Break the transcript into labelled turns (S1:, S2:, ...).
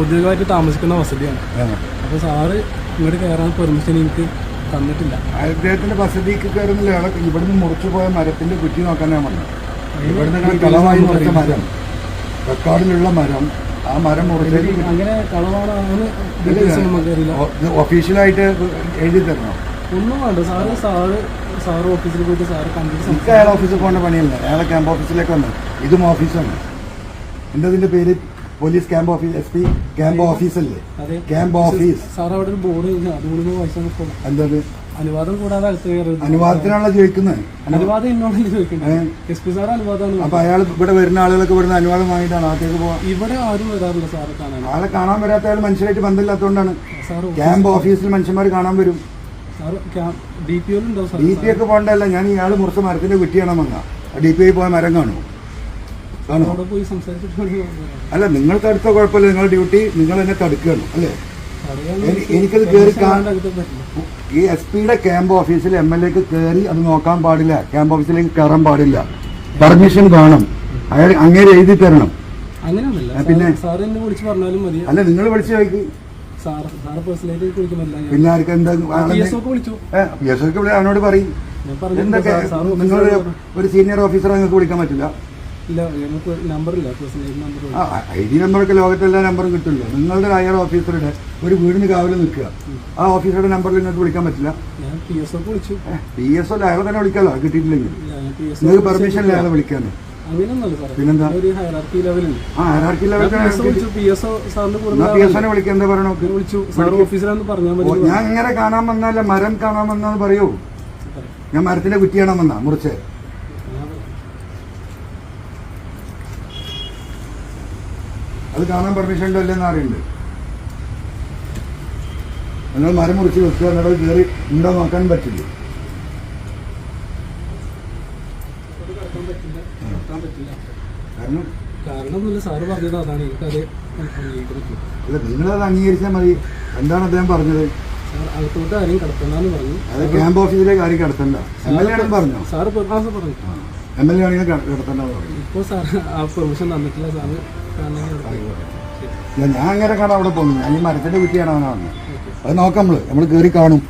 S1: ഔദ്യോഗികമായിട്ട് താമസിക്കുന്ന വസതിയാണ്.
S2: അപ്പൊ
S1: അപ്പോൾ സാറ് ഇങ്ങോട്ട് കയറാൻ പെർമിഷൻ എനിക്ക് തന്നിട്ടില്ല.
S2: അദ്ദേഹത്തിന്റെ വസതിക്ക് കയറുന്നില്ല. ഇവിടുന്ന് മുറിച്ചു പോയ മരത്തിന്റെ കുറ്റി നോക്കാനാ പറഞ്ഞത് ഇവിടുന്ന് ഇങ്ങനെ കളവായി മുറിച്ച മരം. റെക്കോർഡിലുള്ള മരം. ആ മരം മുറിച്ചത്
S1: അങ്ങനെ കളവാണ്
S2: ഒഫീഷ്യലായിട്ട് എഴുതി തരണോ?
S1: ഒന്നും വേണ്ട. സാറ് സാറ് സാറ് ഓഫീസിൽ പോയിട്ട് സാറ് കണ്ടിട്ട്
S2: എനിക്ക് അയാളെ ഓഫീസിൽ പോകേണ്ട പണിയല്ല. അയാളെ ക്യാമ്പ് ഓഫീസിലേക്ക് വന്നു. ഇതും ഓഫീസാണ് എന്താ ഇതിന്റെ പേര്? Police camp office S P camp ഓഫീസല്ലേ? Camp office.
S1: സാർ അവിടെ ഒരു ബോർഡ് അതുകൊണ്ട്
S2: എന്തത്?
S1: അനുവാദം കൂടാതെ അകത്ത്
S2: അനുവാദത്തിനാണല്ലോ ചോദിക്കുന്നത്
S1: അനുവാദം എന്നോടല്ലേ ചോദിക്കുന്നത്
S2: ഏ?
S1: എസ് പി സാർ അനുവാദമാണ്.
S2: അപ്പൊ അയാൾ ഇവിടെ വരുന്ന ആളുകൾക്ക് ഇവിടുന്ന് അനുവാദം വാങ്ങിയിട്ടാണ് അകത്തേക്ക് പോവാൻ
S1: ഇവിടെ ആരും വരാറില്ല സാറ് കാണാൻ.
S2: ആളെ കാണാൻ വരാത്ത ആൾ മനുഷ്യരായിട്ട് ബന്ധമില്ലാത്തതുകൊണ്ടാണ് ക്യാമ്പ് ഓഫീസിൽ മനുഷ്യന്മാർ കാണാൻ വരും.
S1: ഡി പി
S2: ഒക്കെ പോകണ്ടല്ല ഞാൻ ഇയാൾ മുറിച്ച മരത്തിന്റെ കുറ്റിയാണ് വന്ന? ഡി പി ഐ പോയ മരം കാണുമോ
S1: അവിടെ പോയി സംസാരിച്ചിട്ട്
S2: അല്ല നിങ്ങൾക്ക് അടുത്ത കുഴപ്പമില്ല. നിങ്ങളുടെ ഡ്യൂട്ടി നിങ്ങൾ എന്നെ തടുക്കുകയാണ് അല്ലേ? എനിക്കത് കയറി ഈ എസ് പിയുടെ ക്യാമ്പ് ഓഫീസിൽ എം എൽ എക്ക് കയറി അത് നോക്കാൻ പാടില്ല. ക്യാമ്പ് ഓഫീസിലേക്ക് കയറാൻ പാടില്ല. പെർമിഷൻ വേണം. അയാൾ അങ്ങേര് എഴുതി തരണം. പിന്നെ? അല്ല നിങ്ങൾ വിളിച്ചു
S1: നോക്കി
S2: പിന്നെ ആർക്ക് എന്താ
S1: പി എസ് ഒക്കെ
S2: അവനോട് പറയും. എന്തൊക്കെ നിങ്ങൾ ഒരു സീനിയർ ഓഫീസറെ നിങ്ങൾക്ക് വിളിക്കാൻ പറ്റില്ല.
S1: ഇല്ല ഞങ്ങൾക്ക് നമ്പറില്ല നമ്പർ
S2: ഐ ഡി നമ്പറൊക്കെ ലോകത്തെല്ലാ നമ്പറും കിട്ടില്ല നിങ്ങളുടെ ഹയർ ഓഫീസറുടെ ഒരു വീടിന് കാവൽ നിൽക്കുക. ആ ഓഫീസറുടെ നമ്പറിൽ നിങ്ങൾക്ക് വിളിക്കാൻ പറ്റില്ല.
S1: ഞാൻ പി എസ് ഒക്കെ വിളിച്ചു.
S2: പി എസ് ഒ അയാളെ തന്നെ വിളിക്കാമല്ലോ കിട്ടിയിട്ടില്ലെങ്കിൽ. നിങ്ങൾക്ക് പെർമിഷൻ ഇല്ല അയാളെ
S1: അങ്ങനെയൊന്നുമല്ല
S2: പിന്നെന്താ?
S1: ലെവലുണ്ട്
S2: ആ വിളിക്കാൻ പറയണോ
S1: വിളിച്ചു. ഓഫീസിലാന്ന് പറഞ്ഞാൽ
S2: ഞാൻ ഇങ്ങനെ കാണാൻ വന്നാലേ മരം കാണാൻ വന്നാന്ന് പറയൂ. ഞാൻ മരത്തിന്റെ കുറ്റി കാണാൻ വന്നാ മുറിച്ച്. അത് കാണാൻ പെർമിഷൻ ഉണ്ടോ ഇല്ലെന്ന് അറിയണ്ട്. നിങ്ങൾ മരം മുറിച്ച് വെക്കുക എന്നിട്ട് കയറി ഉണ്ടോ നോക്കാൻ പറ്റില്ല. കാരണം അല്ല നിങ്ങളത് അംഗീകരിച്ചാൽ മതി. എന്താണ് അദ്ദേഹം പറഞ്ഞത്?
S1: അകത്തോട്ട് ആരെയും കടത്തണ്ടെന്ന് പറഞ്ഞു.
S2: അത് ക്യാമ്പ് ഓഫീസിലേക്ക് കാര്യം കടത്തണ്ട. എം എൽ എ ആണെന്ന് പറഞ്ഞോ?
S1: സാറ് പറഞ്ഞു.
S2: എം എൽ എ ആണെങ്കിൽ കടത്തണ്ടെന്ന് പറഞ്ഞു.
S1: ഇപ്പോൾ സാർ ആ പെർമിഷൻ തന്നിട്ടില്ല സാറ്.
S2: ഞാൻ അങ്ങനെ കാണാൻ അവിടെ പോകുന്നു ഞാൻ ഈ മരത്തിന്റെ കുറ്റിയാണ് അവനാണ് അത് നോക്കാം നമ്മൾ. നമ്മൾ കേറി കാണും.